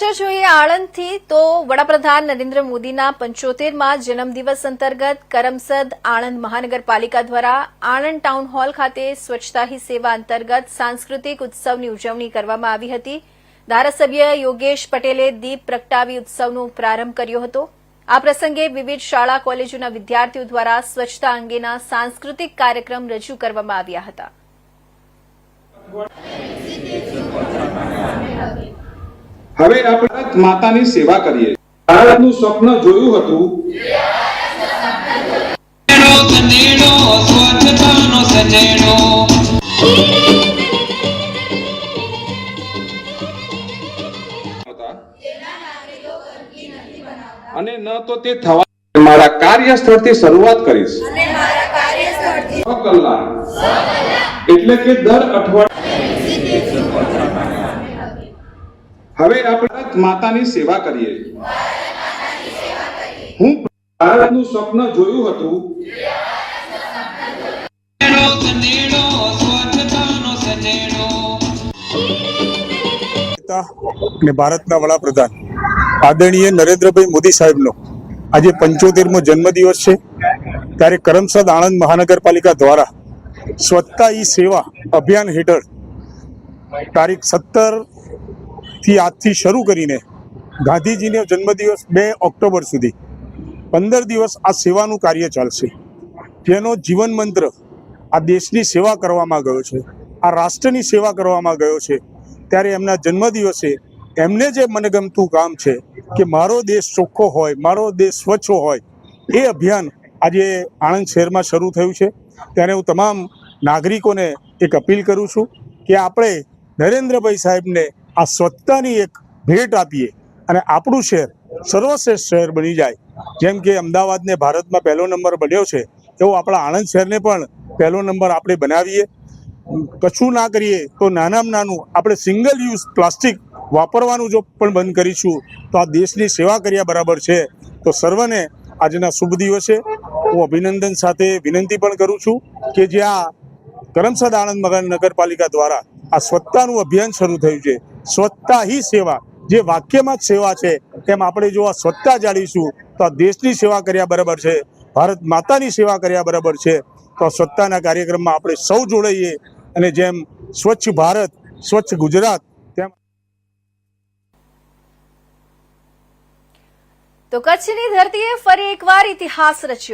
જોઈએ આણંદથી તો વડાપ્રધાન નરેન્દ્ર મોદીના પંચોતેરમાં જન્મદિવસ અંતર્ગત કરમસદ આણંદ મહાનગરપાલિકા દ્વારા આણંદ ટાઉન હોલ ખાતે સ્વચ્છતા હી સેવા અંતર્ગત સાંસ્કૃતિક ઉત્સવની ઉજવણી કરવામાં આવી હતી. ધારાસભ્ય યોગેશ પટેલે દીપ પ્રગટાવી ઉત્સવનો પ્રારંભ કર્યો હતો. આ પ્રસંગે વિવિધ શાળા, કોલેજોના વિદ્યાર્થીઓ દ્વારા સ્વચ્છતા અંગેના સાંસ્કૃતિક કાર્યક્રમ રજૂ કરવામાં આવ્યા હતા. હવે આપણે માતાની સેવા કરીએ. ભારતનું સ્વપ્ન જોયું હતું. સ્વચ્છતાનો અને ન તો તે થવા મારા કાર્યસ્થળથી શરૂઆત કરીશ. છ કલાક. એટલે કે દર અઠવાડિયે હવે આપણે માતાની સેવા કરીએ. હું ભારતનું સ્વપ્ન જોયું હતું. અને ભારતના વડાપ્રધાન આદરણીય નરેન્દ્રભાઈ મોદી સાહેબનો આજે પંચોતેરમો જન્મદિવસ છે. ત્યારે કરમસદ આણંદ મહાનગરપાલિકા દ્વારા સ્વચ્છતા ઈ સેવા અભિયાન હેઠળ તારીખ સત્તર થી આજથી શરૂ કરીને ગાંધીજીનો જન્મદિવસ બે ઓક્ટોબર સુધી પંદર દિવસ આ સેવાનું કાર્ય ચાલશે. જેનો જીવન મંત્ર આ દેશની સેવા કરવામાં ગયો છે, આ રાષ્ટ્રની સેવા કરવામાં ગયો છે, ત્યારે એમના જન્મદિવસે એમને જે મનગમતું કામ છે કે મારો દેશ ચોખ્ખો હોય, મારો દેશ સ્વચ્છ હોય, એ અભિયાન આજે આણંદ શહેરમાં શરૂ થયું છે. ત્યારે હું તમામ નાગરિકોને એક અપીલ કરું છું કે આપણે નરેન્દ્રભાઈ સાહેબને આ સ્વચ્છતાની એક ભેટ આપીએ અને આપણું શહેર સર્વશ્રેષ્ઠ શહેર બની જાય. જેમ કે અમદાવાદને ભારતમાં પહેલો નંબર બન્યો છે, એવો આપણા આણંદ શહેરને પણ પહેલો નંબર આપણે બનાવીએ. કશું ના કરીએ તો નાનામાં નાનું આપણે સિંગલ યુઝ પ્લાસ્ટિક વાપરવાનું જો પણ બંધ કરીશું, તો આ દેશની સેવા કર્યા બરાબર છે. તો સર્વને આજના શુભ દિવસે હું અભિનંદન સાથે વિનંતી પણ કરું છું કે જ્યાં કરમસદ આણંદ મગર નગરપાલિકા દ્વારા આ સ્વચ્છતાનું અભિયાન શરૂ થયું છે સ્વચ્છતા હી સેવા. જે વાક્યમાં જ સેવા છે, તેમ આપણે જો આ સ્વચ્છતા જાળીશું તો આ દેશની સેવા કર્યા બરાબર છે, ભારત માતાની સેવા કર્યા બરાબર છે, તો આ સ્વચ્છતાના કાર્યક્રમમાં આપણે સૌ જોડાઈએ. અને જેમ સ્વચ્છ ભારત, સ્વચ્છ ગુજરાત તો કચ્છની ધરતીએ ફરી એકવાર ઇતિહાસ રચ્યો